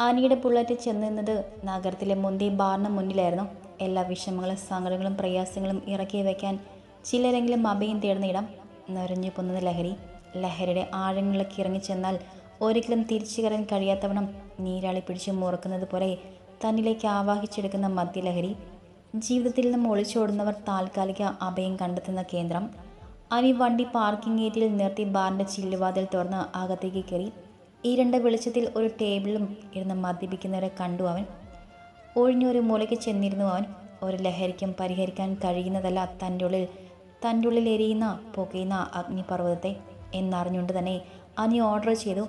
ആനിയുടെ bullet ചെന്ന് നിന്നത് നഗരത്തിലെ മുന്തി ബാറിന് മുന്നിലായിരുന്നു. എല്ലാ വിഷമങ്ങളും സങ്കടങ്ങളും പ്രയാസങ്ങളും ഇറക്കി വയ്ക്കാൻ ചിലരെങ്കിലും അഭയം തേടുന്ന ഇടം നിറഞ്ഞു പൊന്നുന്ന ലഹരി. ലഹരിയുടെ ആഴങ്ങളിലേക്ക് ഇറങ്ങിച്ചെന്നാൽ ഒരിക്കലും തിരിച്ചു കയറാൻ കഴിയാത്തവണ്ണം നീരാളി പിടിച്ച് മുറുക്കുന്നത് പോലെ തന്നിലേക്ക് ആവാഹിച്ചെടുക്കുന്ന മദ്യലഹരി ജീവിതത്തിൽ നിന്നും ഒളിച്ചോടുന്നവർ താൽക്കാലിക അഭയം കണ്ടെത്തുന്ന കേന്ദ്രം. അനി വണ്ടി പാർക്കിംഗ് ഏരിയയിൽ നിർത്തി ബാറിന്റെ ചില്ലുവാതിൽ തുറന്ന് അകത്തേക്ക് കയറി ഇരുണ്ട വെളിച്ചത്തിൽ ഒരു ടേബിളും ഇരുന്ന് മദ്യപിക്കുന്നവരെ കണ്ടു അവൻ. ഒഴിഞ്ഞൊരു മൂലയ്ക്ക് ചെന്നിരുന്നു അവൻ. ഒരു ലഹരിക്കും പരിഹരിക്കാൻ കഴിയുന്നതല്ല തന്റെ ഉള്ളിൽ. തന്റെ ഉള്ളിൽ എരിയുന്ന പുകയുന്ന അഗ്നിപർവതത്തെ എന്നറിഞ്ഞുകൊണ്ട് തന്നെ അനി ഓർഡർ ചെയ്തു.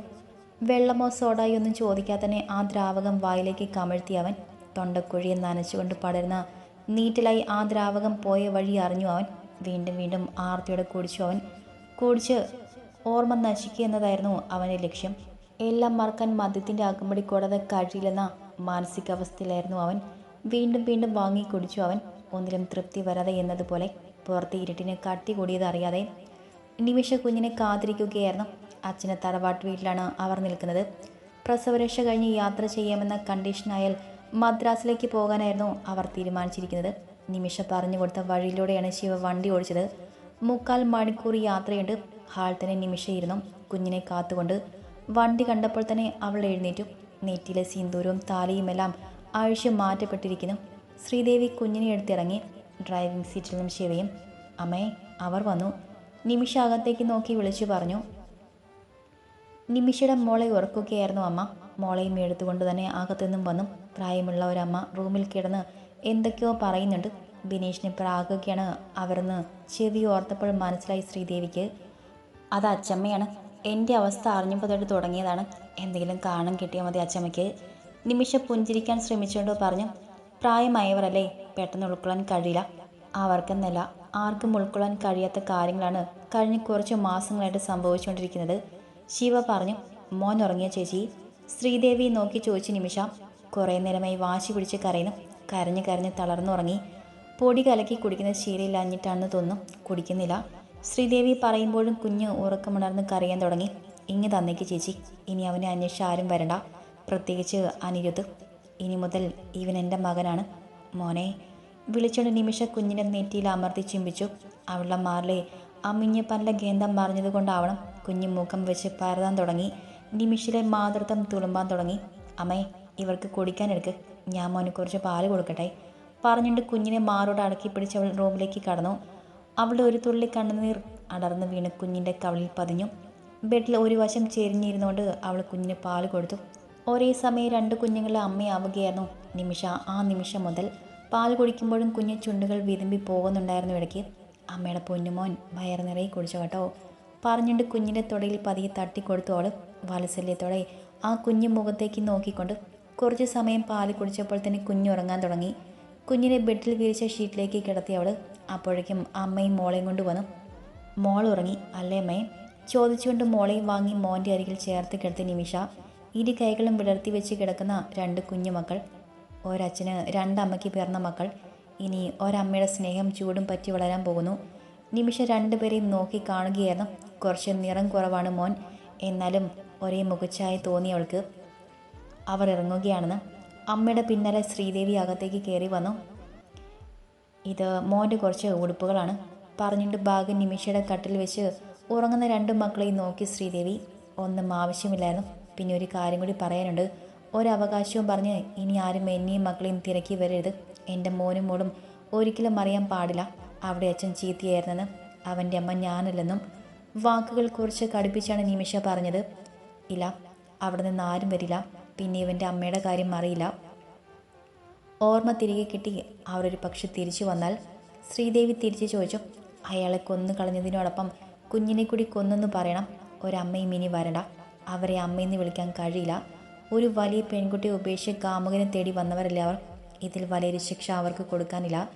വെള്ളമോ സോഡായോ ഒന്നും ചോദിക്കാതെ തന്നെ ആ ദ്രാവകം വായിലേക്ക് കമഴ്ത്തി അവൻ. തൊണ്ടക്കുഴിയെ നനച്ചുകൊണ്ട് പടരുന്ന നീറ്റിലായി ആ ദ്രാവകം പോയ വഴി അറിഞ്ഞു അവൻ. വീണ്ടും വീണ്ടും ആർത്തിയോടെ കുടിച്ചു അവൻ. കുടിച്ച് ഓർമ്മ നശിക്കുക എന്നതായിരുന്നു അവന്റെ ലക്ഷ്യം. എല്ലാം മറക്കാൻ മദ്യത്തിന്റെ അകമ്പടി കൂടാതെ കഴിയില്ലെന്ന മാനസികാവസ്ഥയിലായിരുന്നു അവൻ. വീണ്ടും വീണ്ടും വാങ്ങി കുടിച്ചു അവൻ. ഒന്നിലും തൃപ്തി വരാതെ എന്നതുപോലെ പുറത്ത് ഇരുട്ടിന് കട്ടി കൂടിയതറിയാതെ നിമിഷ കുഞ്ഞിനെ കാത്തിരിക്കുകയായിരുന്നു. അച്ഛനെ തറവാട്ട് വീട്ടിലാണ് അവർ നിൽക്കുന്നത്. പ്രസവരക്ഷ കഴിഞ്ഞ് യാത്ര ചെയ്യാമെന്ന കണ്ടീഷനായാൽ മദ്രാസിലേക്ക് പോകാനായിരുന്നു അവർ തീരുമാനിച്ചിരിക്കുന്നത്. നിമിഷ പറഞ്ഞു കൊടുത്ത വഴിയിലൂടെയാണ് ശിവ വണ്ടി ഓടിച്ചത്. മുക്കാൽ മണിക്കൂർ യാത്രയുണ്ട്. ഹാൾ തന്നെ നിമിഷയിരുന്നു കുഞ്ഞിനെ കാത്തുകൊണ്ട് വണ്ടി കണ്ടപ്പോൾ തന്നെ അവൾ എഴുന്നേറ്റു. നെറ്റിയിലെ സിന്ദൂരവും താലിയുമെല്ലാം ആഴ്ച മാറ്റപ്പെട്ടിരിക്കുന്നു. ശ്രീദേവി കുഞ്ഞിനെ എടുത്തിറങ്ങി ഡ്രൈവിംഗ് സീറ്റിൽ നിന്നും ശിവയും അമ്മേ അവർ വന്നു. നിമിഷ അകത്തേക്ക് നോക്കി വിളിച്ചു പറഞ്ഞു നിമിഷയുടെ മോളെ ഉറക്കുകയായിരുന്നു അമ്മ. മോളെയും എടുത്തുകൊണ്ട് തന്നെ അകത്തുനിന്നും വന്നു. പ്രായമുള്ള ഒരമ്മ റൂമിൽ കിടന്ന് എന്തൊക്കെയോ പറയുന്നുണ്ട്. ബിനീഷിനെ പ്രാകുകയാണ് അവരെന്ന് ചെവി ഓർത്തപ്പോൾ മനസ്സിലായി ശ്രീദേവിക്ക്. അത് അച്ചമ്മയാണ്. എന്റെ അവസ്ഥ അറിഞ്ഞപ്പോൾ തൊട്ട് തുടങ്ങിയതാണ്. എന്തെങ്കിലും കാണും കിട്ടിയാൽ മതി അച്ചമ്മയ്ക്ക്. നിമിഷ പുഞ്ചിരിക്കാൻ ശ്രമിച്ചുകൊണ്ട് പറഞ്ഞു പ്രായമായവരല്ലേ പെട്ടെന്ന് ഉൾക്കൊള്ളാൻ കഴിയില്ല. അവർക്കെന്നല്ല ആർക്കും ഉൾക്കൊള്ളാൻ കഴിയാത്ത കാര്യങ്ങളാണ് കഴിഞ്ഞ കുറച്ച് മാസങ്ങളായിട്ട് സംഭവിച്ചുകൊണ്ടിരിക്കുന്നത്. ശിവ പറഞ്ഞു മോൻ ഉറങ്ങിയ ചേച്ചി? ശ്രീദേവി നോക്കി ചോദിച്ച നിമിഷ. കുറേ നേരമായി വാശി പിടിച്ച് കരയുന്നു. കരഞ്ഞ് കരഞ്ഞ് തളർന്നുറങ്ങി. പൊടി കലക്കി കുടിക്കുന്ന ശീലയിൽ അഞ്ഞിട്ടാണെന്ന് തോന്നുന്നു. കുടിക്കുന്നില്ല. ശ്രീദേവി പറയുമ്പോഴും കുഞ്ഞ് ഉറക്കമുണർന്ന് കരയാൻ തുടങ്ങി. ഇങ്ങ് തന്നേക്ക് ചേച്ചി. ഇനി അവനെ അന്വേഷിച്ച് ആരും വരണ്ട. പ്രത്യേകിച്ച് അനിരുദ്ധ്. ഇനി മുതൽ ഇവൻ എന്റെ മകനാണ്. മോനെ. വിളിച്ചൊരു നിമിഷ കുഞ്ഞിനെ നെറ്റിയിൽ അമർത്തി ചിമ്പിച്ചു. അവളുടെ മാറിലെ അമ്മിഞ്ഞ പല്ല ഗന്ധം മറിഞ്ഞതുകൊണ്ടാവണം കുഞ്ഞ് മുഖം വെച്ച് പരതാൻ തുടങ്ങി. നിമിഷിലെ മാതൃത്വം തുളുമ്പാൻ തുടങ്ങി. അമ്മേ ഇവർക്ക് കുടിക്കാനെടുക്ക് ഞാൻ മോനെ കുറച്ച് പാൽ കൊടുക്കട്ടെ. പറഞ്ഞുകൊണ്ട് കുഞ്ഞിനെ മാറോട് അടക്കി പിടിച്ച് അവൾ റൂമിലേക്ക് കടന്നു. അവളുടെ ഒരു തുള്ളി കണ്ണുനീർ അടർന്ന് വീണ് കുഞ്ഞിന്റെ കവളിൽ പതിഞ്ഞു. ബെഡിൽ ഒരു വശം ചെരിഞ്ഞിരുന്നുകൊണ്ട് അവൾ കുഞ്ഞിന് പാൽ കൊടുത്തു. ഒരേ സമയം രണ്ട് കുഞ്ഞുങ്ങളെ അമ്മയാവുകയായിരുന്നു നിമിഷ ആ നിമിഷം മുതൽ. പാൽ കുടിക്കുമ്പോഴും കുഞ്ഞു ചുണ്ടുകൾ വിതുമ്പി പോകുന്നുണ്ടായിരുന്നു ഇടയ്ക്ക്. അമ്മയുടെ പൊന്നുമോൻ വയർ നിറയെ കുടിച്ചു കേട്ടോ പറഞ്ഞുകൊണ്ട് കുഞ്ഞിന്റെ തുടയിൽ പതിയെ തട്ടിക്കൊടുത്തു അവൾ. വാത്സല്യത്തോടെ ആ കുഞ്ഞു മുഖത്തേക്ക് നോക്കിക്കൊണ്ട് കുറച്ച് സമയം പാൽ കുടിച്ചപ്പോൾ തന്നെ കുഞ്ഞുറങ്ങാൻ തുടങ്ങി. കുഞ്ഞിനെ ബെഡിൽ വിരിച്ച ഷീറ്റിലേക്ക് കിടത്തി അവൾ അപ്പോഴേക്കും അമ്മയും മോളെയും കൊണ്ട് വന്നു. മോൾ ഉറങ്ങി. അല്ലേ അമ്മയെ ചോദിച്ചുകൊണ്ട് മോളെയും വാങ്ങി മോന്റെ അരികിൽ ചേർത്ത് കിടത്തി നിമിഷ. ഇരു കൈകളും വിടർത്തി വെച്ച് കിടക്കുന്ന രണ്ട് കുഞ്ഞു മക്കൾ. ഒരച്ഛന് രണ്ടമ്മയ്ക്ക് പിറന്ന മക്കൾ. ഇനി ഒരമ്മയുടെ സ്നേഹം ചൂടും പറ്റി വളരാൻ പോകുന്നു. നിമിഷ രണ്ടുപേരെയും നോക്കി കാണുകയായിരുന്നു. കുറച്ച് നിറം കുറവാണ് മോൻ. എന്നാലും ഒരേ മുഖച്ചായി തോന്നി അവൾക്ക്. അവർ ഇറങ്ങുകയാണെന്ന് അമ്മയുടെ പിന്നാലെ ശ്രീദേവി അകത്തേക്ക് കയറി വന്നു. ഇത് മോന്റെ കുറച്ച് ഉടുപ്പുകളാണ്. പറഞ്ഞിട്ട് ബാഗ് നിമിഷയുടെ കട്ടിൽ വെച്ച് ഉറങ്ങുന്ന രണ്ട് മക്കളെയും നോക്കി ശ്രീദേവി. ഒന്നും ആവശ്യമില്ലായിരുന്നു. പിന്നെ ഒരു കാര്യം കൂടി പറയാനുണ്ട്. ഒരവകാശവും പറഞ്ഞ് ഇനി ആരും എന്നെയും മക്കളെയും തിരക്കി വരരുത്. എന്റെ മോനും മോളും ഒരിക്കലും അറിയാൻ പാടില്ല. അവിടെ അച്ഛൻ ചീത്തയായിരുന്നെന്ന്. അവന്റെ അമ്മ ഞാനല്ലെന്നും വാക്കുകൾ കുറച്ച് കടുപ്പിച്ചാണ് നിമിഷ പറഞ്ഞത്. ഇല്ല അവിടെ നിന്ന് ആരും വരില്ല. പിന്നെ ഇവന്റെ അമ്മയുടെ കാര്യം അറിയില്ല. ഓർമ്മ തിരികെ കിട്ടി. അവരൊരു പക്ഷെ തിരിച്ചു വന്നാൽ ശ്രീദേവി തിരിച്ചു ചോദിച്ചു അയാളെ കൊന്നു കളഞ്ഞതിനോടൊപ്പം കുഞ്ഞിനെ കൂടി കൊന്നെന്ന് പറയണം. ഒരമ്മയും ഇനി വരണ്ട. അവരെ അമ്മയെന്ന് വിളിക്കാൻ കഴിയില്ല. ഒരു വലിയ പെൺകുട്ടിയെ ഉപേക്ഷിച്ച് കാമുകനെ തേടി വന്നവരല്ലേ അവർ? ഇതിൽ വലിയൊരു ശിക്ഷ അവർക്ക് കൊടുക്കാനില്ല.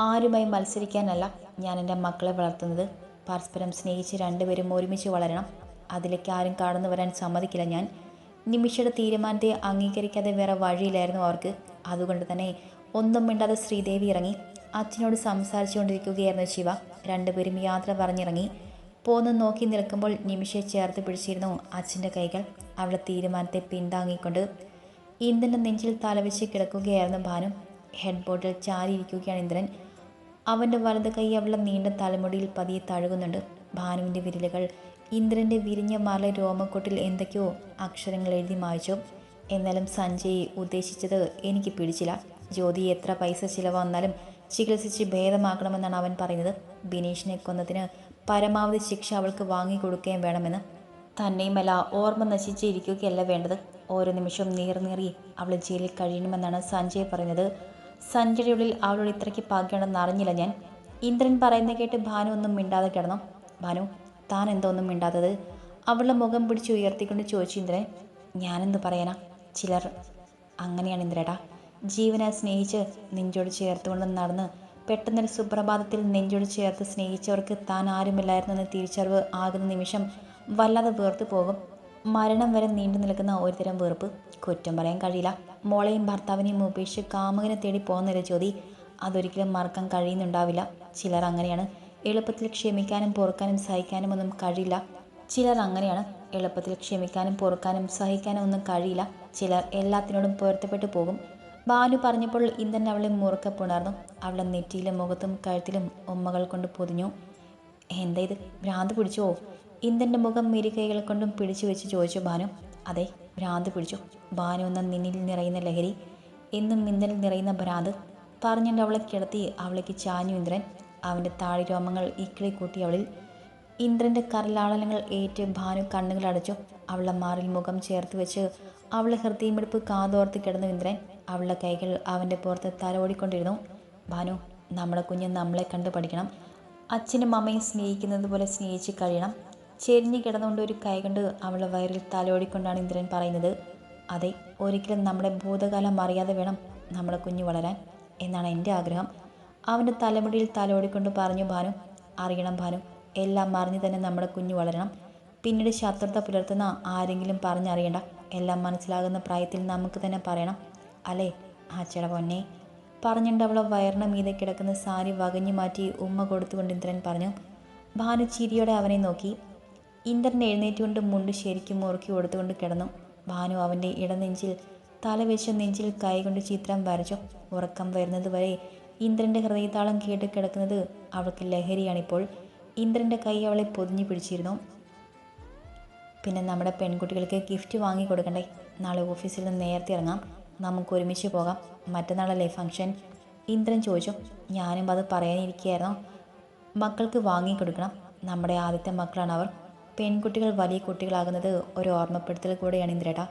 ആരുമായി മത്സരിക്കാനല്ല ഞാൻ എന്റെ മക്കളെ വളർത്തുന്നത്. പരസ്പരം സ്നേഹിച്ച് രണ്ടുപേരും ഒരുമിച്ച് വളരണം. അതിലേക്ക് ആരും കടന്നു വരാൻ സമ്മതിക്കില്ല ഞാൻ. നിമിഷയുടെ തീരുമാനത്തെ അംഗീകരിക്കാതെ വേറെ വഴിയില്ലായിരുന്നു അവർക്ക്. അതുകൊണ്ട് തന്നെ ഒന്നും മിണ്ടാതെ ശ്രീദേവി ഇറങ്ങി. അച്ഛനോട് സംസാരിച്ചുകൊണ്ടിരിക്കുകയായിരുന്നു ശിവ. രണ്ടുപേരും യാത്ര പറഞ്ഞിറങ്ങി. പോന്ന് നോക്കി നിൽക്കുമ്പോൾ നിമിഷയെ ചേർത്ത് പിടിച്ചിരുന്നു അച്ഛന്റെ കൈകൾ. അവളുടെ തീരുമാനത്തെ പിന്താങ്ങിക്കൊണ്ട് ഇന്ദ്രന്റെ നെഞ്ചിൽ തലവെച്ച് കിടക്കുകയായിരുന്നു ഭാനു. ഹെഡ് ബോർഡിൽ ചാരിയിരിക്കുകയാണ് ഇന്ദ്രൻ. അവന്റെ വലത് കൈ അവളുടെ നീണ്ട തലമുടിയിൽ പതിയെ തഴുകുന്നുണ്ട്. ഭാനുവിന്റെ വിരലുകൾ ഇന്ദ്രന്റെ വിരിഞ്ഞ മാല രോമക്കൊട്ടിൽ എന്തൊക്കെയോ അക്ഷരങ്ങൾ എഴുതി മായ്ച്ചു. എന്നാലും സഞ്ജയ് ഉദ്ദേശിച്ചത് എനിക്ക് പിടിച്ചില്ല. ജ്യോതി എത്ര പൈസ ചിലവന്നാലും ചികിത്സിച്ച് ഭേദമാക്കണമെന്നാണ് അവൻ പറയുന്നത്. ബിനീഷിനെ കൊന്നതിന് പരമാവധി ശിക്ഷ അവൾക്ക് വാങ്ങിക്കൊടുക്കുകയും വേണമെന്ന്. തന്നെയുമല്ല ഓർമ്മ നശിച്ചിരിക്കുകയല്ല വേണ്ടത്. ഓരോ നിമിഷവും നീറി അവൾ ജയിലിൽ കഴിയണമെന്നാണ് സഞ്ജയ് പറയുന്നത്. സഞ്ജയുടെ ഉള്ളിൽ അവളോട് ഇത്രയ്ക്ക് പാകിയാണെന്ന് അറിഞ്ഞില്ല ഞാൻ. ഇന്ദ്രൻ പറയുന്നത് കേട്ട് ഭാനു ഒന്നും മിണ്ടാതെ കിടന്നു. ഭാനു താൻ എന്തോ ഒന്നും മിണ്ടാത്തത്? അവളുടെ മുഖം പിടിച്ച് ഉയർത്തിക്കൊണ്ട് ചോദിച്ചു ഇന്ദ്രൻ. ഞാനെന്ത് പറയാനാ? ചിലർ അങ്ങനെയാണ് ഇന്ദ്രേടാ ജീവനെ സ്നേഹിച്ച് നെഞ്ചോട് ചേർത്തുകൊണ്ട് നടന്ന് പെട്ടെന്നൊരു സുപ്രഭാതത്തിൽ നെഞ്ചോട് ചേർത്ത് സ്നേഹിച്ചവർക്ക് താൻ ആരുമില്ലായിരുന്നെന്ന് തിരിച്ചറിവ് ആകുന്ന നിമിഷം വല്ലാതെ വേർത്തു പോകും. മരണം വരെ നീണ്ടു നിൽക്കുന്ന ഒരുതരം വെറുപ്പ്. കുറ്റം പറയാൻ കഴിയില്ല. മോളെയും ഭർത്താവിനെയും ഉപേക്ഷിച്ച് കാമുകനെ തേടി പോകുന്നൊരു ജ്യോതി അതൊരിക്കലും മറക്കാൻ കഴിയുന്നുണ്ടാവില്ല. ചിലർ അങ്ങനെയാണ്. എളുപ്പത്തിൽ ക്ഷമിക്കാനും പൊറുക്കാനും സഹിക്കാനും ഒന്നും കഴിയില്ല. ചിലർ അങ്ങനെയാണ്. എളുപ്പത്തിൽ ക്ഷമിക്കാനും പൊറുക്കാനും സഹിക്കാനും ഒന്നും കഴിയില്ല. ചിലർ എല്ലാത്തിനോടും പൊരുത്തപ്പെട്ടു പോകും. ബാനു പറഞ്ഞപ്പോൾ ഇന്ദ്രൻ അവളെ മുറുക്കെ പുണർന്നു. അവളെ നെറ്റിയിലും മുഖത്തും കഴുത്തിലും ഉമ്മകൾ കൊണ്ട് പൊതിഞ്ഞു. എന്താ ഇത്? ഭ്രാന്ത് പിടിച്ചോ? ഇന്ദ്രന്റെ മുഖം മിരികൈകൾ കൊണ്ടും പിടിച്ചു വെച്ച് ചോദിച്ചു ബാനു അതെ ഭ്രാന്ത് പിടിച്ചു. ബാനു എന്ന നിന്നിൽ നിറയുന്ന ലഹരി. എന്നും ഇന്ദ്രനിൽ നിറയുന്ന ഭ്രാന്ത്. പറഞ്ഞിട്ട് അവളെ കിടത്തി അവളേക്ക് ചാഞ്ഞു ഇന്ദ്രൻ. അവന്റെ താഴി രോമങ്ങൾ ഇക്കിളി കൂട്ടി അവളിൽ. ഇന്ദ്രന്റെ കരലാളനങ്ങൾ ഏറ്റ് ഭാനു കണ്ണുകൾ അടച്ചു. അവളുടെ മാറിൽ മുഖം ചേർത്ത് വെച്ച് അവളെ ഹൃദയമെടുപ്പ് കാതോർത്ത് കിടന്നു ഇന്ദ്രൻ. അവളുടെ കൈകൾ അവന്റെ പുറത്ത് തലോടിക്കൊണ്ടിരുന്നു. ഭാനു നമ്മുടെ കുഞ്ഞ് നമ്മളെ കണ്ടു പഠിക്കണം. അച്ഛനും അമ്മയും സ്നേഹിക്കുന്നത് പോലെ സ്നേഹിച്ച് കഴിയണം. ചെരിഞ്ഞു കിടന്നുകൊണ്ട് ഒരു കൈ കൊണ്ട് അവളുടെ വയറിൽ തലോടിക്കൊണ്ടാണ് ഇന്ദ്രൻ പറയുന്നത്. അതെ ഒരിക്കലും നമ്മുടെ ഭൂതകാലം അറിയാതെ വേണം നമ്മുടെ കുഞ്ഞ് വളരാൻ. എന്നാണ് എന്റെ ആഗ്രഹം. അവന്റെ തലമുടിയിൽ തലോടിക്കൊണ്ട് പറഞ്ഞു ഭാനു അറിയണം ഭാനു. എല്ലാം അറിഞ്ഞു തന്നെ നമ്മുടെ കുഞ്ഞു വളരണം. പിന്നീട് ശത്രുത പുലർത്തുന്ന ആരെങ്കിലും പറഞ്ഞറിയണ്ട. എല്ലാം മനസ്സിലാകുന്ന പ്രായത്തിൽ നമുക്ക് തന്നെ പറയണം. അല്ലേ ആച്ചട പൊന്നെ? പറഞ്ഞുകൊണ്ട് അവളെ വയറിന് മീതെ കിടക്കുന്ന സാരി വകഞ്ഞു മാറ്റി ഉമ്മ കൊടുത്തുകൊണ്ട് ഇന്ദ്രൻ പറഞ്ഞു ഭാനു ചിരിയോടെ അവനെ നോക്കി. ഇന്ദ്രൻ എഴുന്നേറ്റുകൊണ്ട് മുണ്ട് ശരിക്കും മുറുക്കി കൊടുത്തുകൊണ്ട് കിടന്നു. ഭാനു അവന്റെ ഇടനെഞ്ചിൽ തല വെച്ച നെഞ്ചിൽ കൈകൊണ്ട് ചിത്രം വരച്ചു. ഉറക്കം വരുന്നത് വരെ ഇന്ദ്രന്റെ ഹൃദയതാളം കേട്ട് കിടക്കുന്നത് അവൾക്ക് ലഹരിയാണിപ്പോൾ. ഇന്ദ്രന്റെ കൈ അവളെ പൊതിഞ്ഞു പിടിച്ചിരുന്നു. പിന്നെ നമ്മുടെ പെൺകുട്ടികൾക്ക് ഗിഫ്റ്റ് വാങ്ങി കൊടുക്കണ്ടേ? നാളെ ഓഫീസിൽ നിന്ന് നേരത്തെ ഇറങ്ങാം. നമുക്ക് ഒരുമിച്ച് പോകാം. മറ്റന്നാളല്ലേ ഫംഗ്ഷൻ ഇന്ദ്രൻ ചോദിച്ചു. ഞാനും അത് പറയാനിരിക്കുകയായിരുന്നു. മക്കൾക്ക് വാങ്ങി കൊടുക്കണം. നമ്മുടെ ആദ്യത്തെ മക്കളാണ് അവർ. പെൺകുട്ടികൾ വലിയ കുട്ടികളാകുന്നത് ഒരു ഓർമ്മപ്പെടുത്തൽ കൂടെയാണ് ഇന്ദ്രേട്ട.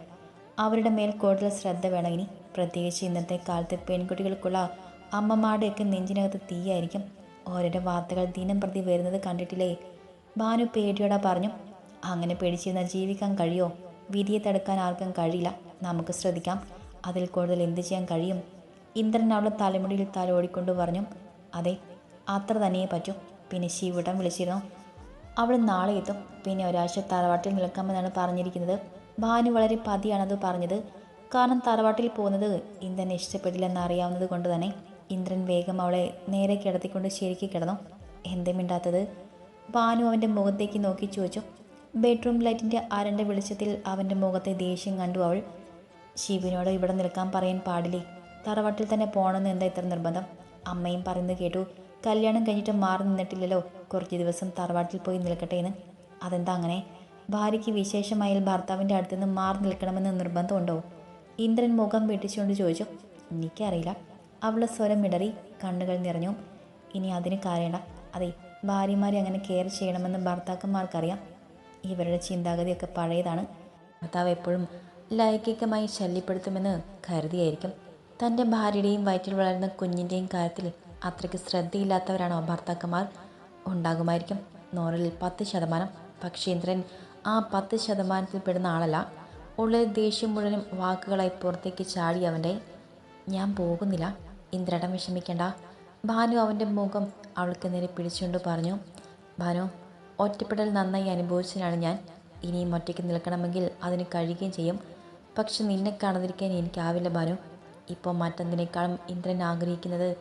അവരുടെ മേൽ കൂടുതൽ ശ്രദ്ധ വേണം ഇനി. പ്രത്യേകിച്ച് ഇന്നത്തെ കാലത്ത് പെൺകുട്ടികൾക്കുള്ള അമ്മമാരുടെയൊക്കെ നെഞ്ചിനകത്ത് തീയായിരിക്കും. ഓരോരോ വാർത്തകൾ ദിനം പ്രതി വരുന്നത് കണ്ടിട്ടില്ലേ? ഭാനു പേടിയോടെ പറഞ്ഞു അങ്ങനെ പേടിച്ചിരുന്ന ജീവിക്കാൻ കഴിയോ? വിധിയെ തടുക്കാൻ ആർക്കും കഴിയില്ല. നമുക്ക് ശ്രദ്ധിക്കാം. അതിൽ കൂടുതൽ എന്ത് ചെയ്യാൻ കഴിയും? ഇന്ദ്രൻ അവളുടെ തലമുടിയിൽ തലോടിക്കൊണ്ട് പറഞ്ഞു അതെ അത്ര തന്നെയേ പറ്റൂ. പിന്നെ ശിവിടം വിളിച്ചിരുന്നു. അവൾ നാളെ എത്തും. പിന്നെ ഒരാഴ്ച തറവാട്ടിൽ നിൽക്കാമെന്നാണ് പറഞ്ഞിരിക്കുന്നത്. ഭാനു വളരെ പതിയാണത് പറഞ്ഞത്. കാരണം തറവാട്ടിൽ പോകുന്നത് ഇന്ദ്രനെ ഇഷ്ടപ്പെടില്ലെന്ന് അറിയാവുന്നത് കൊണ്ട് തന്നെ. ഇന്ദ്രൻ വേഗം അവളെ നേരെ കിടത്തിക്കൊണ്ട് ശരിക്ക് കിടന്നു. എന്തേ മിണ്ടാത്തത്? ഭാനു അവന്റെ മുഖത്തേക്ക് നോക്കി ചോദിച്ചു. ബെഡ്റൂം ലൈറ്റിന്റെ അരണ്ട വെളിച്ചത്തിൽ അവന്റെ മുഖത്തെ ദേഷ്യം കണ്ടു അവൾ. ശിവനോട് ഇവിടെ നിൽക്കാൻ പറയാൻ പാടില്ലേ? തറവാട്ടിൽ തന്നെ പോകണമെന്ന് എന്താ ഇത്ര നിർബന്ധം? അമ്മയും പറയുന്നത് കേട്ടു. കല്യാണം കഴിഞ്ഞിട്ട് മാറി നിന്നിട്ടില്ലല്ലോ. കുറച്ച് ദിവസം തറവാട്ടിൽ പോയി നിൽക്കട്ടെ എന്ന്. അതെന്താ അങ്ങനെ? ഭാര്യയ്ക്ക് വിശേഷമായാൽ ഭർത്താവിന്റെ അടുത്തുനിന്ന് മാറി നിൽക്കണമെന്ന് നിർബന്ധമുണ്ടോ? ഇന്ദ്രൻ മുഖം വെട്ടിച്ചുകൊണ്ട് ചോദിച്ചു. എനിക്കറിയില്ല. അവളുടെ സ്വരം ഇടറി കണ്ണുകൾ നിറഞ്ഞു. ഇനി അതിന് കാര്യണ്ട. അതെ ഭാര്യമാരെ അങ്ങനെ കെയർ ചെയ്യണമെന്ന് ഭർത്താക്കന്മാർക്കറിയാം. ഇവരുടെ ചിന്താഗതിയൊക്കെ പഴയതാണ്. ഭർത്താവ് എപ്പോഴും ലൈംഗികമായി ശല്യപ്പെടുത്തുമെന്ന് കരുതിയായിരിക്കും. തന്റെ ഭാര്യയുടെയും വയറ്റിൽ വളരുന്ന കുഞ്ഞിന്റെയും കാര്യത്തിൽ അത്രയ്ക്ക് ശ്രദ്ധയില്ലാത്തവരാണോ ഭർത്താക്കന്മാർ? ഉണ്ടാകുമായിരിക്കും. നൂറിൽ പത്ത് ശതമാനം. പക്ഷേ ഇന്ദ്രൻ ആ പത്ത് ശതമാനത്തിൽ പെടുന്ന ആളല്ല. ഉള്ളിൽ ദേഷ്യം മുഴുവനും വാക്കുകളായി പുറത്തേക്ക് ചാടി അവന്റെ ഞാൻ പോകുന്നില്ല. ഇന്ദ്രടം വിഷമിക്കേണ്ട. ഭാനു അവന്റെ മുഖം അവൾക്ക് നേരെ പിടിച്ചുകൊണ്ട് പറഞ്ഞു ഭാനു ഒറ്റപ്പെടൽ നന്നായി അനുഭവിച്ചതിനാണ് ഞാൻ ഇനിയും ഒറ്റയ്ക്ക് നിൽക്കണമെങ്കിൽ അതിന് കഴിയുകയും ചെയ്യും. പക്ഷെ നിന്നെ കാണാതിരിക്കാൻ എനിക്കാവില്ല ഭാനു. ഇപ്പോൾ മറ്റെന്തിനേക്കാളും ഇന്ദ്രൻ ആഗ്രഹിക്കുന്നത്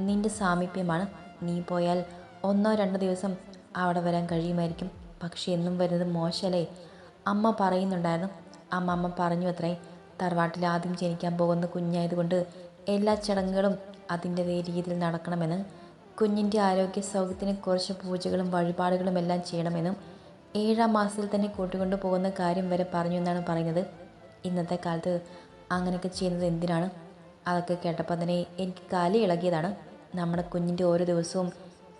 നിന്റെ സാമീപ്യമാണ്. നീ പോയാൽ ഒന്നോ രണ്ടോ ദിവസം അവിടെ വരാൻ കഴിയുമായിരിക്കും. പക്ഷെ എന്നും വരുന്നത് മോശമല്ലേ? അമ്മ പറയുന്നുണ്ടായിരുന്നു. അമ്മ അമ്മ പറഞ്ഞു അത്രേ. തറവാട്ടിൽ ആദ്യം ജനിക്കാൻ പോകുന്ന കുഞ്ഞായതുകൊണ്ട് എല്ലാ ചടങ്ങുകളും അതിന്റെതേ രീതിയിൽ നടക്കണമെന്ന് കുഞ്ഞിന്റെ ആരോഗ്യ സൗഖ്യത്തിന് കുറച്ച് പൂജകളും വഴിപാടുകളും എല്ലാം ചെയ്യണമെന്നും ഏഴാം മാസത്തിൽ തന്നെ കൂട്ടിക്കൊണ്ടു പോകുന്ന കാര്യം വരെ പറഞ്ഞു എന്നാണ് പറയുന്നത്. ഇന്നത്തെ കാലത്ത് അങ്ങനെയൊക്കെ ചെയ്യുന്നത് എന്തിനാണ്? അതൊക്കെ കേട്ടപ്പോൾ തന്നെ എനിക്ക് കാലി ഇളകിയതാണ്. നമ്മുടെ കുഞ്ഞിന്റെ ഓരോ ദിവസവും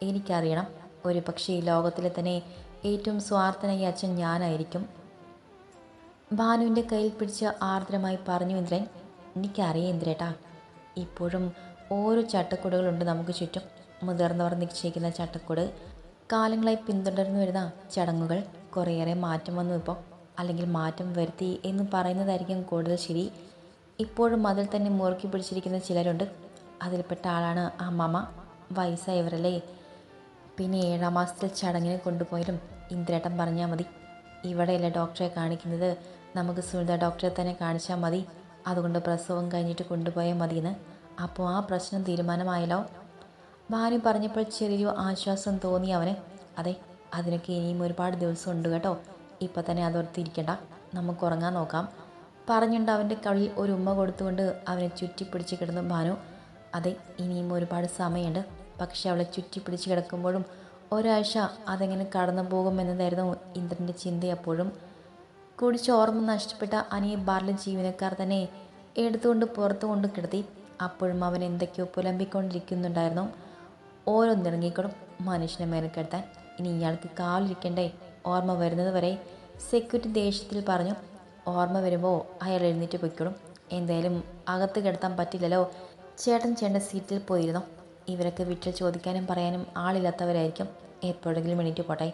എനിക്കറിയണം. ഒരു പക്ഷേ ഈ ലോകത്തിലെ തന്നെ ഏറ്റവും സ്വാർത്ഥനായി അച്ഛൻ ഞാനായിരിക്കും. ഭാനുവിന്റെ കയ്യിൽ പിടിച്ച് ആർദ്രമായി പറഞ്ഞു ഇന്ദ്രൻ എനിക്കറിയാം ഇന്ദ്രേട്ടാ ഇപ്പോഴും ഓരോ ചട്ടക്കൂടുകളുണ്ട്. നമുക്ക് ചുറ്റും മുതിർന്നവർ നിശ്ചയിക്കുന്ന ചട്ടക്കൂട്. കാലങ്ങളായി പിന്തുടർന്നു വരുന്ന ചടങ്ങുകൾ കുറേയേറെ മാറ്റം വന്നു ഇപ്പോൾ. അല്ലെങ്കിൽ മാറ്റം വരുത്തി എന്ന് പറയുന്നതായിരിക്കും കൂടുതൽ ശരി. ഇപ്പോഴും അതിൽ തന്നെ മുറുക്കി പിടിച്ചിരിക്കുന്ന ചിലരുണ്ട്. അതിൽപ്പെട്ട ആളാണ് ആ മമ. വയസ്സായവരല്ലേ? പിന്നെ ഏഴാം മാസത്തിൽ ചടങ്ങിന് കൊണ്ടുപോയാലും ഇന്ദ്രേട്ടൻ പറഞ്ഞാൽ മതി. ഇവിടെയല്ല ഡോക്ടറെ കാണിക്കുന്നത്. നമുക്ക് സുനിത ഡോക്ടറെ തന്നെ കാണിച്ചാൽ മതി. അതുകൊണ്ട് പ്രസവം കഴിഞ്ഞിട്ട് കൊണ്ടുപോയാൽ മതിയെന്ന്. അപ്പോൾ ആ പ്രശ്നം തീരുമാനമായല്ലോ. ഭാര്യ പറഞ്ഞപ്പോൾ ചെറിയൊരു ആശ്വാസം തോന്നി അവന്. അതെ അതിനൊക്കെ ഇനിയും ഒരുപാട് ദിവസം ഉണ്ട് കേട്ടോ. ഇപ്പം തന്നെ അതോർത്തിരിക്കണ്ട. നമുക്ക് ഉറങ്ങാൻ നോക്കാം. പറഞ്ഞുകൊണ്ട് അവന്റെ കള്ളിൽ ഒരു ഉമ്മ കൊടുത്തുകൊണ്ട് അവനെ ചുറ്റിപ്പിടിച്ച് കിടന്നു ഭാനു. അതെ ഇനിയും ഒരുപാട് സമയമുണ്ട്. പക്ഷെ അവളെ ചുറ്റിപ്പിടിച്ച് കിടക്കുമ്പോഴും ഒരാഴ്ച അതെങ്ങനെ കടന്നു പോകുമെന്നതായിരുന്നു ഇന്ദ്രന്റെ ചിന്ത അപ്പോഴും കുടിച്ച് ഓർമ്മ നഷ്ടപ്പെട്ട അനിയ ബാറിലെ ജീവനക്കാർ തന്നെ എടുത്തുകൊണ്ട് പുറത്തു കൊണ്ട് കിടത്തി. അപ്പോഴും അവൻ എന്തൊക്കെയോ പുലമ്പിക്കൊണ്ടിരിക്കുന്നുണ്ടായിരുന്നു. ഓരോന്നിറങ്ങിക്കൊടും മനുഷ്യനെ മേനക്കെടുത്താൻ ഇനി ഇയാൾക്ക് കാലിരിക്കണ്ടേ? ഓർമ്മ വരുന്നത് വരെ സെക്യൂരിറ്റി ദേഷ്യത്തിൽ പറഞ്ഞു. ഓർമ്മ വരുമ്പോൾ അയാൾ എഴുന്നേറ്റ് പൊയ്ക്കോളും. എന്തായാലും അകത്ത് കിടത്താൻ പറ്റില്ലല്ലോ. ചേട്ടൻ ചേട്ടൻ സീറ്റിൽ പോയിരുന്നു. ഇവരൊക്കെ വിട്ടിൽ ചോദിക്കാനും പറയാനും ആളില്ലാത്തവരായിരിക്കും. എപ്പോഴെങ്കിലും എണീറ്റ് പോട്ടെ.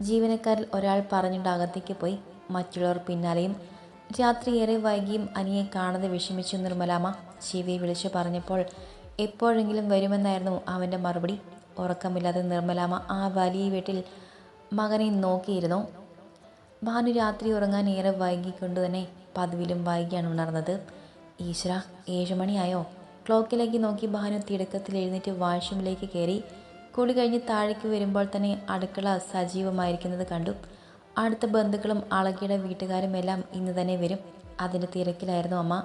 ജീവനക്കാരിൽ ഒരാൾ പറഞ്ഞിട്ട് അകത്തേക്ക് പോയി. മറ്റുള്ളവർ പിന്നാലെയും രാത്രി ഏറെ വൈകിയും അനിയെ കാണാതെ വിഷമിച്ചു നിർമ്മലാമ്മ ശിവയെ വിളിച്ചു പറഞ്ഞപ്പോൾ എപ്പോഴെങ്കിലും വരുമെന്നായിരുന്നു അവന്റെ മറുപടി. ഉറക്കമില്ലാതെ നിർമ്മലാമ്മ ആ വലിയ വീട്ടിൽ മകനെ നോക്കിയിരുന്നു. ഭാനു രാത്രി ഉറങ്ങാൻ ഏറെ വൈകിക്കൊണ്ട് തന്നെ പതിവിലും വൈകിയാണ് ഉണർന്നത്. ഈശ്വര ഏഴുമണിയായോ ക്ലോക്കിലേക്ക് നോക്കി ഭാനു തിടുക്കത്തിൽ എഴുന്നേറ്റ് വാഷ്റൂമിലേക്ക് കയറി കുളി കഴിഞ്ഞ് താഴേക്ക് വരുമ്പോൾ തന്നെ അടുക്കള സജീവമായിരിക്കുന്നത് കണ്ടു. അടുത്ത ബന്ധുക്കളും അളകിയുടെ വീട്ടുകാരും എല്ലാം ഇന്ന് തന്നെ വരും. അതിന്റെ തിരക്കിലായിരുന്നു അമ്മ.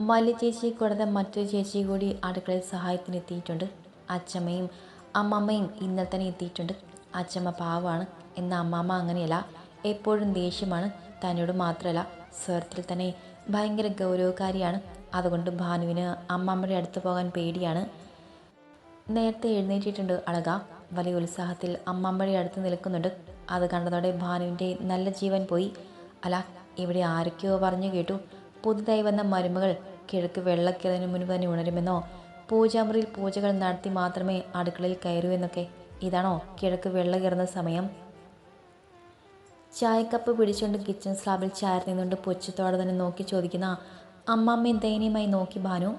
വലിയ ചേച്ചി കൂടാതെ മറ്റൊരു ചേച്ചി കൂടി അടുക്കളയിൽ സഹായത്തിന് എത്തിയിട്ടുണ്ട്. അച്ചമ്മയും അമ്മമ്മയും ഇന്നലെ തന്നെ എത്തിയിട്ടുണ്ട്. അച്ചമ്മ പാവമാണ്. എന്ന അമ്മമ്മ അങ്ങനെയല്ല. എപ്പോഴും ദേഷ്യമാണ്. തന്നോട് മാത്രമല്ല സ്വരത്തിൽ തന്നെ ഭയങ്കര ഗൗരവക്കാരിയാണ് അതുകൊണ്ട് ഭാനുവിന് അമ്മമ്മയുടെ അടുത്ത് പോകാൻ പേടിയാണ്. നേരത്തെ എഴുന്നേറ്റിട്ടുണ്ട് അളക. വലിയ ഉത്സാഹത്തിൽ അമ്മമ്മഴി അടുത്ത് നിൽക്കുന്നുണ്ട്. അത് കണ്ടതോടെ ഭാനുവിന്റെ നല്ല ജീവൻ പോയി. അല്ല ഇവിടെ ആരൊക്കെയോ പറഞ്ഞു കേട്ടു. പുതുതായി വന്ന മരുമകൾ കിഴക്ക് വെള്ളക്കിറതിന് മുൻപ് തന്നെ ഉണരുമെന്നോ പൂജാമുറിയിൽ പൂജകൾ നടത്തി മാത്രമേ അടുക്കളയിൽ കയറൂ എന്നൊക്കെ. ഇതാണോ കിഴക്ക് വെള്ള കയറുന്ന സമയം? ചായക്കപ്പ് പിടിച്ചുകൊണ്ട് കിച്ചൺ സ്ലാബിൽ ചാരി നിന്നുകൊണ്ട് പൊച്ചത്തോടെ തന്നെ നോക്കി ചോദിക്കുന്ന അമ്മമ്മയും ദയനീയമായി നോക്കി ഭാനു?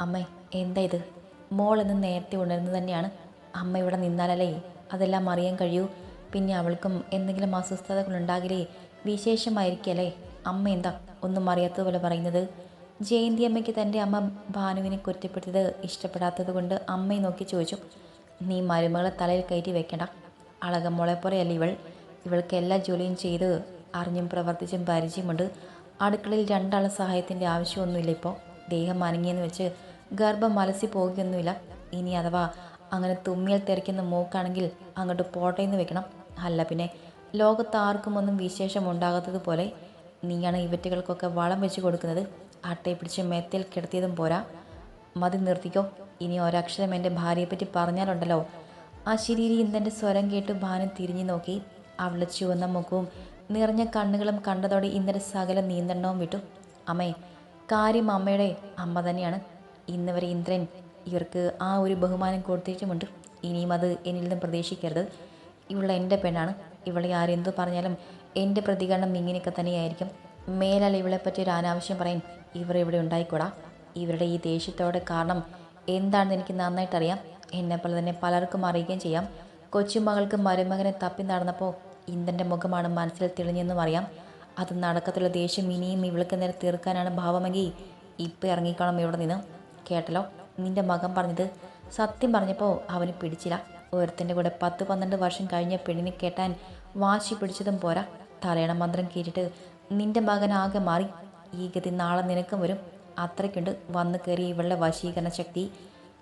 അമ്മേ എന്താ ഇത്? മോൾ എന്ന് നേരത്തെ ഉണരുന്നത് തന്നെയാണ്. അമ്മ ഇവിടെ നിന്നാലല്ലേ? അതെല്ലാം അറിയാൻ കഴിയൂ. പിന്നെ അവൾക്കും എന്തെങ്കിലും അസ്വസ്ഥതകൾ ഉണ്ടാകില്ലേ? വിശേഷമായിരിക്കല്ലേ? അമ്മ എന്താ ഒന്നും അറിയാത്തതുപോലെ പറയുന്നത്? ജയന്തി അമ്മയ്ക്ക് തന്റെ അമ്മ ഭാനുവിനെ കുറ്റപ്പെടുത്തിയത് ഇഷ്ടപ്പെടാത്തത് കൊണ്ട് അമ്മയെ നോക്കി ചോദിച്ചു. നീ മരുമകളെ തലയിൽ കയറ്റി വെക്കണ്ട. അളകമോളെ പോലെയല്ല ഇവൾ? ഇവൾക്ക് എല്ലാ ജോലിയും ചെയ്ത് അറിഞ്ഞും പ്രവർത്തിച്ചും പരിചയമുണ്ട് അടുക്കളയിൽ രണ്ടാളെ സഹായത്തിന്റെ ആവശ്യമൊന്നുമില്ല ഇപ്പോൾ ദേഹം അനങ്ങിയെന്ന് വെച്ച് ഗർഭം അലസി പോകുകയൊന്നുമില്ല ഇനി അഥവാ അങ്ങനെ തുമ്മിയാൽ തെറിക്കുന്ന മൂക്കാണെങ്കിൽ അങ്ങോട്ട് പോട്ടെ എന്ന് വെക്കണം. അല്ല പിന്നെ ലോകത്ത് ആർക്കും ഒന്നും വിശേഷം ഉണ്ടാകാത്തതുപോലെ നീയാണ് ഇവറ്റുകൾക്കൊക്കെ വളം വെച്ച് കൊടുക്കുന്നത്. അട്ടയെ പിടിച്ച് മെത്തയിൽ കിടത്തിയതും പോരാ. മതി നിർത്തിക്കോ. ഇനി ഒരക്ഷരം എന്റെ ഭാര്യയെപ്പറ്റി പറഞ്ഞാലുണ്ടല്ലോ. ആ ശരീരി ഇന്ദ്രന്റെ സ്വരം കേട്ട് ഭാനു തിരിഞ്ഞു നോക്കി. അവളുടെ ചുവന്ന മുഖവും നിറഞ്ഞ കണ്ണുകളും കണ്ടതോടെ ഇന്ദ്രൻ സകല നിയന്ത്രണവും വിട്ടു. അമ്മേ കാര്യം അമ്മയുടെ അമ്മ തന്നെയാണ്. ഇന്ന് വരെ ഇന്ദ്രൻ ഇവർക്ക് ആ ഒരു ബഹുമാനം കൊടുത്തിട്ടുമുണ്ട് ഇനിയും അത് എന്നിൽ നിന്നും പ്രതീക്ഷിക്കരുത്. ഇവളെ എന്റെ പെണ്ണാണ്. ഇവളെ ആരെന്തു പറഞ്ഞാലും എന്റെ പ്രതികരണം ഇങ്ങനെയൊക്കെ തന്നെയായിരിക്കും. മേലാൽ ഇവളെപ്പറ്റി ഒരു അനാവശ്യം പറയും. ഇവർ ഇവിടെ ഉണ്ടായിക്കൂടാ? ഇവരുടെ ഈ ദേഷ്യത്തോടെ കാരണം എന്താണെന്ന് എനിക്ക് നന്നായിട്ടറിയാം. എന്നെപ്പോലെ തന്നെ പലർക്കും അറിയുകയും ചെയ്യാം. കൊച്ചുമകൾക്ക് മരുമകനെ തപ്പി നടന്നപ്പോൾ ഇന്ദന്റെ മുഖമാണ് മനസ്സിൽ തെളിഞ്ഞെന്നും അറിയാം. അത് നടക്കത്തുള്ള ദേഷ്യം ഇനിയും ഇവൾക്ക് നേരെ തീർക്കാനാണ് ഭാവമെങ്കിൽ ഇപ്പം ഇറങ്ങിക്കണം ഇവിടെ നിന്ന്. കേട്ടല്ലോ? നിന്റെ മകൻ പറഞ്ഞത് സത്യം പറഞ്ഞപ്പോൾ അവന് പിടിച്ചില്ല. ഒരുത്തന്റെ കൂടെ പത്ത് പന്ത്രണ്ട് വർഷം കഴിഞ്ഞ പെണ്ണിനെ കേട്ടാൻ വാശി പിടിച്ചതും പോരാ. തലയണ മന്ത്രം കീറിട്ട് നിന്റെ മകൻ ആകെ മാറി. ഈ ഗതി നാളെ നിനക്കും വരും. അത്രയ്ക്കുണ്ട്. വന്നു കയറി ഇവളുടെ വശീകരണ ശക്തി.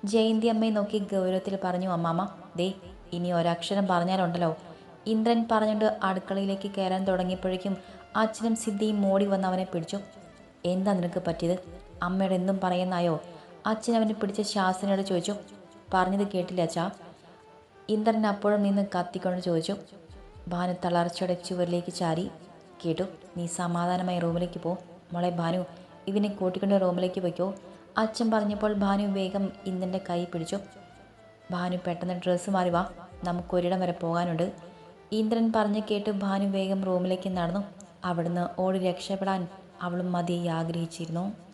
ജയന്തി അമ്മയെ നോക്കി ഗൗരവത്തിൽ പറഞ്ഞു അമ്മാമ്മ ദേ ഇനി ഒരക്ഷരം പറഞ്ഞാലുണ്ടല്ലോ. ഇന്ദ്രൻ പറഞ്ഞുകൊണ്ട് അടുക്കളയിലേക്ക് കയറാൻ തുടങ്ങിയപ്പോഴേക്കും അച്ഛനും സിദ്ധിയും മോടി വന്ന് അവനെ പിടിച്ചു. എന്താ നിനക്ക് പറ്റിയത്? അമ്മയുടെ എന്തും പറയുന്നായോ അച്ഛൻ അവനെ പിടിച്ച ശാസ്ത്രനോട് ചോദിച്ചു പറഞ്ഞത് കേട്ടില്ല അച്ഛാ? ഇന്ദ്രൻ അപ്പോഴും നിന്ന് കത്തിക്കൊണ്ട് ചോദിച്ചു ഭാനു തളർച്ചയുടെ ചുവരിലേക്ക് ചാരി. കേട്ടു നീ സമാധാനമായി റൂമിലേക്ക് പോ. മോളെ ഭാനു ഇവനെ കൂട്ടിക്കൊണ്ട് റൂമിലേക്ക് വയ്ക്കോ അച്ഛൻ പറഞ്ഞപ്പോൾ ഭാനു വേഗം ഇന്ദ്രന്റെ കൈ പിടിച്ചു. ഭാനു പെട്ടെന്ന് ഡ്രസ്സ് മാറി വാ. നമുക്കൊരിടം വരെ പോകാനുണ്ട്. ഇന്ദ്രൻ പറഞ്ഞു കേട്ട് ഭാനു വേഗം റൂമിലേക്ക് നടന്നു. അവിടുന്ന് ഓടി രക്ഷപ്പെടാൻ അവളും മതിയായി ആഗ്രഹിച്ചിരുന്നു.